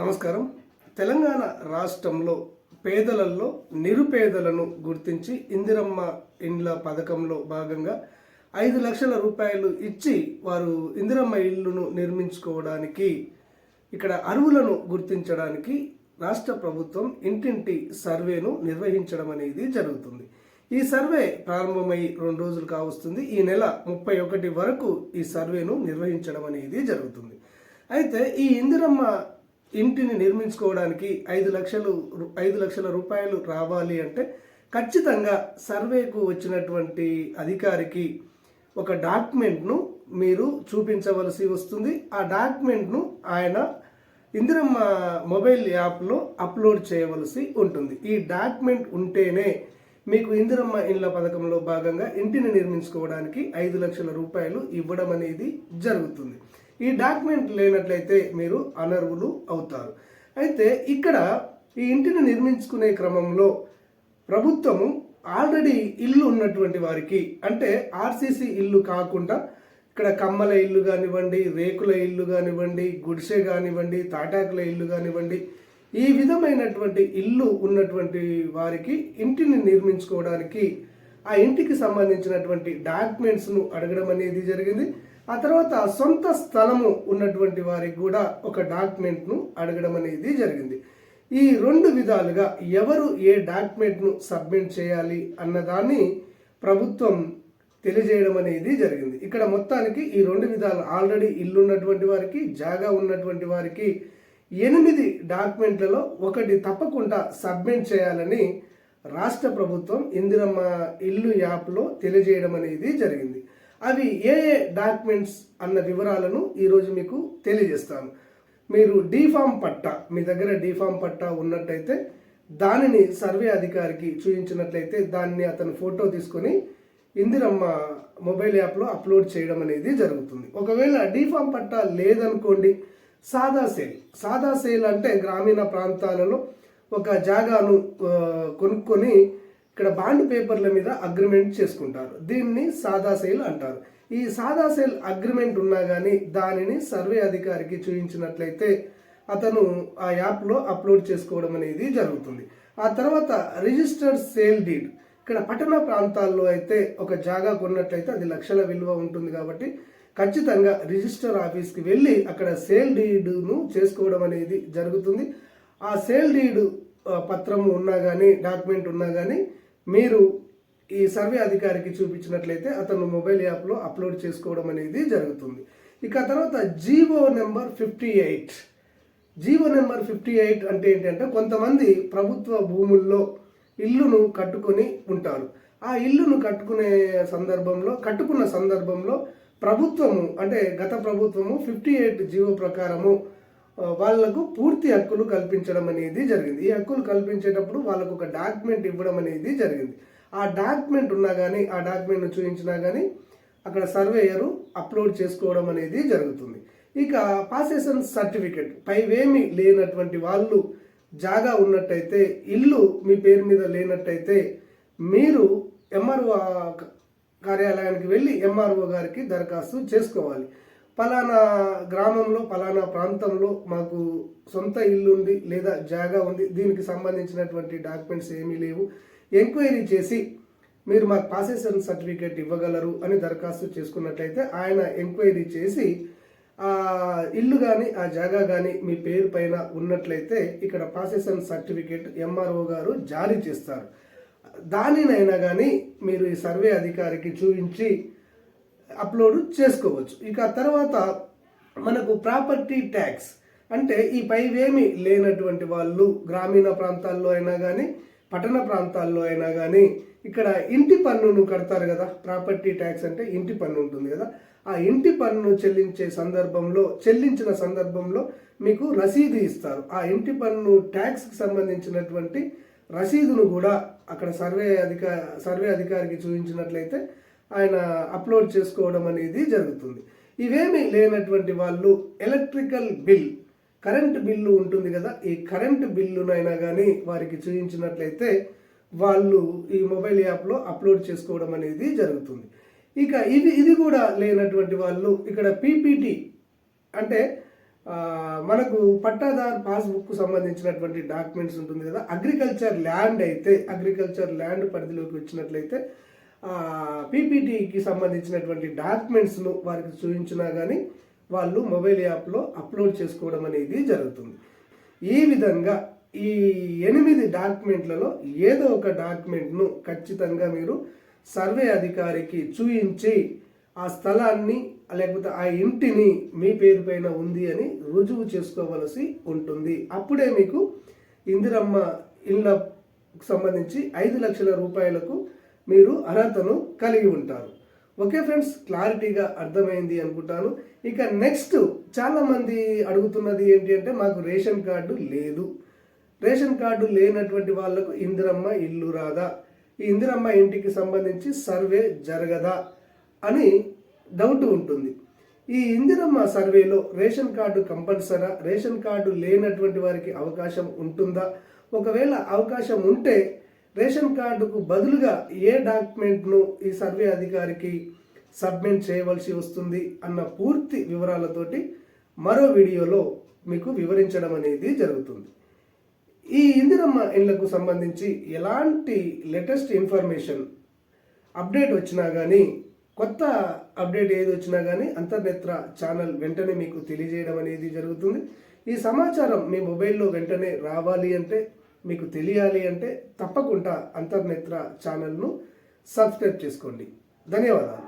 నమస్కారం. తెలంగాణ రాష్ట్రంలో పేదలలో నిరుపేదలను గుర్తించి ఇందిరమ్మ ఇండ్ల పథకంలో భాగంగా ఐదు లక్షల రూపాయలు ఇచ్చి వారు ఇందిరమ్మ ఇల్లును నిర్మించుకోవడానికి ఇక్కడ అరువులను గుర్తించడానికి రాష్ట్ర ప్రభుత్వం ఇంటింటి సర్వేను నిర్వహించడం అనేది జరుగుతుంది. ఈ సర్వే ప్రారంభమై రెండు రోజులు కావస్తుంది. ఈ నెల ముప్పై ఒకటి వరకు ఈ సర్వేను నిర్వహించడం అనేది జరుగుతుంది. అయితే ఈ ఇందిరమ్మ ఇంటిని నిర్మించుకోవడానికి ఐదు లక్షలు ఐదు లక్షల రూపాయలు రావాలి అంటే ఖచ్చితంగా సర్వేకు వచ్చినటువంటి అధికారికి ఒక డాక్యుమెంట్ను మీరు చూపించవలసి వస్తుంది. ఆ డాక్యుమెంట్ను ఆయన ఇందిరమ్మ మొబైల్ యాప్లో అప్లోడ్ చేయవలసి ఉంటుంది. ఈ డాక్యుమెంట్ ఉంటేనే మీకు ఇందిరమ్మ ఇండ్ల పథకంలో భాగంగా ఇంటిని నిర్మించుకోవడానికి ఐదు లక్షల రూపాయలు ఇవ్వడం అనేది జరుగుతుంది. ఈ డాక్యుమెంట్ లేనట్లయితే మీరు అనర్వులు అవుతారు. అయితే ఇక్కడ ఈ ఇంటిని నిర్మించుకునే క్రమంలో ప్రభుత్వము ఆల్రెడీ ఇల్లు ఉన్నటువంటి వారికి అంటే ఆర్సీసీ ఇల్లు కాకుండా ఇక్కడ కమ్మల ఇల్లు కానివ్వండి రేకుల ఇల్లు కానివ్వండి గుడిసె కానివ్వండి తాటాకుల ఇల్లు కానివ్వండి ఈ విధమైనటువంటి ఇల్లు ఉన్నటువంటి వారికి ఇంటిని నిర్మించుకోవడానికి ఆ ఇంటికి సంబంధించినటువంటి డాక్యుమెంట్స్ను అడగడం అనేది జరిగింది. ఆ తర్వాత సొంత స్థలము ఉన్నటువంటి వారికి కూడా ఒక డాక్యుమెంట్ను అడగడం అనేది జరిగింది. ఈ రెండు విధాలుగా ఎవరు ఏ డాక్యుమెంట్ను సబ్మిట్ చేయాలి అన్నదాన్ని ప్రభుత్వం తెలియజేయడం అనేది జరిగింది. ఇక్కడ మొత్తానికి ఈ రెండు విధాలు ఆల్రెడీ ఇల్లు ఉన్నటువంటి వారికి జాగా ఉన్నటువంటి వారికి ఎనిమిది డాక్యుమెంట్లలో ఒకటి తప్పకుండా సబ్మిట్ చేయాలని రాష్ట్ర ప్రభుత్వం ఇందిరమ్మ ఇల్లు యాప్లో తెలియజేయడం అనేది జరిగింది. అవి ఏ ఏ డాక్యుమెంట్స్ అన్న వివరాలను ఈరోజు మీకు తెలియజేస్తాను. మీరు డీఫామ్ పట్టా మీ దగ్గర డీఫామ్ పట్టా ఉన్నట్టయితే దానిని సర్వే అధికారికి చూపించినట్లయితే దాన్ని అతను ఫోటో తీసుకొని ఇందిరమ్మ మొబైల్ యాప్లో అప్లోడ్ చేయడం అనేది జరుగుతుంది. ఒకవేళ డీఫామ్ పట్టా లేదనుకోండి సాదా సేల్. సాదా సేల్ అంటే గ్రామీణ ప్రాంతాలలో ఒక జాగాను కొనుక్కొని ఇక్కడ బాండ్ పేపర్ల మీద అగ్రిమెంట్ చేసుకుంటారు. దీన్ని సాదా సేల్ అంటారు. ఈ సాదా సేల్ అగ్రిమెంట్ ఉన్నా కానీ దానిని సర్వే అధికారికి చూపించినట్లయితే అతను ఆ యాప్లో అప్లోడ్ చేసుకోవడం అనేది జరుగుతుంది. ఆ తర్వాత రిజిస్టర్డ్ సేల్ డీడ్ ఇక్కడ పట్టణ ప్రాంతాల్లో అయితే ఒక జాగా కొన్నట్లయితే అది లక్షల విలువ ఉంటుంది కాబట్టి ఖచ్చితంగా రిజిస్టర్ ఆఫీస్కి వెళ్ళి అక్కడ సేల్ డీడ్ను చేసుకోవడం అనేది జరుగుతుంది. ఆ సేల్ డీడ్ పత్రం పత్రము ఉన్నా కానీ డాక్యుమెంట్ ఉన్నా కానీ మీరు ఈ సర్వే అధికారికి చూపించినట్లయితే అతను మొబైల్ యాప్లో అప్లోడ్ చేసుకోవడం అనేది జరుగుతుంది. ఇక తర్వాత GO number fifty eight GO number fifty eight అంటే ఏంటంటే కొంతమంది ప్రభుత్వ భూముల్లో ఇల్లును కట్టుకొని ఉంటారు. ఆ ఇల్లును కట్టుకునే సందర్భంలో కట్టుకున్న సందర్భంలో ప్రభుత్వము అంటే గత ప్రభుత్వము ఫిఫ్టీ ఎయిట్ జీవో ప్రకారము వాళ్ళకు పూర్తి హక్కులు కల్పించడం అనేది జరిగింది. ఈ హక్కులు కల్పించేటప్పుడు వాళ్ళకు ఒక డాక్యుమెంట్ ఇవ్వడం అనేది జరిగింది. ఆ డాక్యుమెంట్ ఉన్నా కానీ ఆ డాక్యుమెంట్ను చూపించినా కానీ అక్కడ సర్వేయరు అప్లోడ్ చేసుకోవడం అనేది జరుగుతుంది. ఇక పాసేషన్ సర్టిఫికెట్ పైవేమి లేనటువంటి వాళ్ళు జాగా ఉన్నట్టయితే ఇల్లు మీ పేరు మీద లేనట్టయితే మీరు ఎంఆర్ఓ కార్యాలయానికి వెళ్ళి ఎంఆర్ఓ గారికి దరఖాస్తు చేసుకోవాలి. పలానా గ్రామంలో పలానా ప్రాంతంలో మాకు సొంత ఇల్లు ఉంది లేదా జాగా ఉంది. దీనికి సంబంధించినటువంటి డాక్యుమెంట్స్ ఏమీ లేవు. ఎంక్వైరీ చేసి మీరు మాకు పాసేషన్ సర్టిఫికేట్ ఇవ్వగలరు అని దరఖాస్తు చేసుకున్నట్లయితే ఆయన ఎంక్వైరీ చేసి ఆ ఇల్లు కానీ ఆ జాగా కానీ మీ పేరు పైన ఉన్నట్లయితే ఇక్కడ పాసేషన్ సర్టిఫికేట్ ఎంఆర్ఓ గారు జారీ చేస్తారు. దానినైనా కానీ మీరు ఈ సర్వే అధికారికి చూపించి అప్లోడ్ చేసుకోవచ్చు. ఇక తర్వాత మనకు ప్రాపర్టీ ట్యాక్స్. అంటే ఈ పైవేమి లేనటువంటి వాళ్ళు గ్రామీణ ప్రాంతాల్లో అయినా కానీ పట్టణ ప్రాంతాల్లో అయినా కానీ ఇక్కడ ఇంటి పన్నును కడతారు కదా. ప్రాపర్టీ ట్యాక్స్ అంటే ఇంటి పన్ను ఉంటుంది కదా. ఆ ఇంటి పన్ను చెల్లించే సందర్భంలో చెల్లించిన సందర్భంలో మీకు రసీదు ఇస్తారు. ఆ ఇంటి పన్ను ట్యాక్స్కి సంబంధించినటువంటి రసీదును కూడా అక్కడ సర్వే అధికారి సర్వే అధికారికి చూపించినట్లయితే ఆయన అప్లోడ్ చేసుకోవడం అనేది జరుగుతుంది. ఇవేమీ లేనటువంటి వాళ్ళు ఎలక్ట్రికల్ బిల్ కరెంట్ బిల్లు ఉంటుంది కదా ఈ కరెంట్ బిల్లునైనా కానీ వారికి చూపించినట్లయితే వాళ్ళు ఈ మొబైల్ యాప్లో అప్లోడ్ చేసుకోవడం అనేది జరుగుతుంది. ఇక ఇది ఇది కూడా లేనటువంటి వాళ్ళు ఇక్కడ పీపీటీ అంటే మనకు పట్టాదారు పాస్బుక్ సంబంధించినటువంటి డాక్యుమెంట్స్ ఉంటుంది కదా అగ్రికల్చర్ ల్యాండ్ అయితే అగ్రికల్చర్ ల్యాండ్ పరిధిలోకి వచ్చినట్లయితే పీపీటీకి సంబంధించినటువంటి డాక్యుమెంట్స్ను వారికి చూపించినా కానీ వాళ్ళు మొబైల్ యాప్లో అప్లోడ్ చేసుకోవడం అనేది జరుగుతుంది. ఈ విధంగా ఈ ఎనిమిది డాక్యుమెంట్లలో ఏదో ఒక డాక్యుమెంట్ను ఖచ్చితంగా మీరు సర్వే అధికారికి చూయించి ఆ స్థలాన్ని లేకపోతే ఆ ఇంటిని మీ పేరు పైన ఉంది అని రుజువు చేసుకోవలసి ఉంటుంది. అప్పుడే మీకు ఇందిరమ్మ ఇళ్ళకు సంబంధించి ఐదు లక్షల రూపాయలకు మీరు అర్హతను కలిగి ఉంటారు. ఓకే ఫ్రెండ్స్ క్లారిటీగా అర్థమైంది అనుకుంటాను. ఇక నెక్స్ట్ చాలామంది అడుగుతున్నది ఏంటి అంటే మాకు రేషన్ కార్డు లేదు. రేషన్ కార్డు లేనటువంటి వాళ్ళకు ఇందిరమ్మ ఇల్లు రాదా? ఈ ఇందిరమ్మ ఇంటికి సంబంధించి సర్వే జరగదా? అని డౌట్ ఉంటుంది. ఈ ఇందిరమ్మ సర్వేలో రేషన్ కార్డు కంపల్సరా? రేషన్ కార్డు లేనటువంటి వారికి అవకాశం ఉంటుందా? ఒకవేళ అవకాశం ఉంటే రేషన్ కార్డుకు బదులుగా ఏ డాక్యుమెంట్ను ఈ సర్వే అధికారికి సబ్మిట్ చేయవలసి వస్తుంది అన్న పూర్తి వివరాలతోటి మరో వీడియోలో మీకు వివరించడం అనేది జరుగుతుంది. ఈ ఇందిరమ్మ ఇళ్ళకు సంబంధించి ఎలాంటి లేటెస్ట్ ఇన్ఫర్మేషన్ అప్డేట్ వచ్చినా కానీ కొత్త అప్డేట్ ఏది వచ్చినా కానీ అంతర్నేత్ర ఛానల్ వెంటనే మీకు తెలియజేయడం అనేది జరుగుతుంది. ఈ సమాచారం మీ మొబైల్లో వెంటనే రావాలి అంటే మీకు తెలియాలి అంటే తప్పకుండా అంతర్నేత్ర ఛానల్ను సబ్స్క్రైబ్ చేసుకోండి. ధన్యవాదాలు.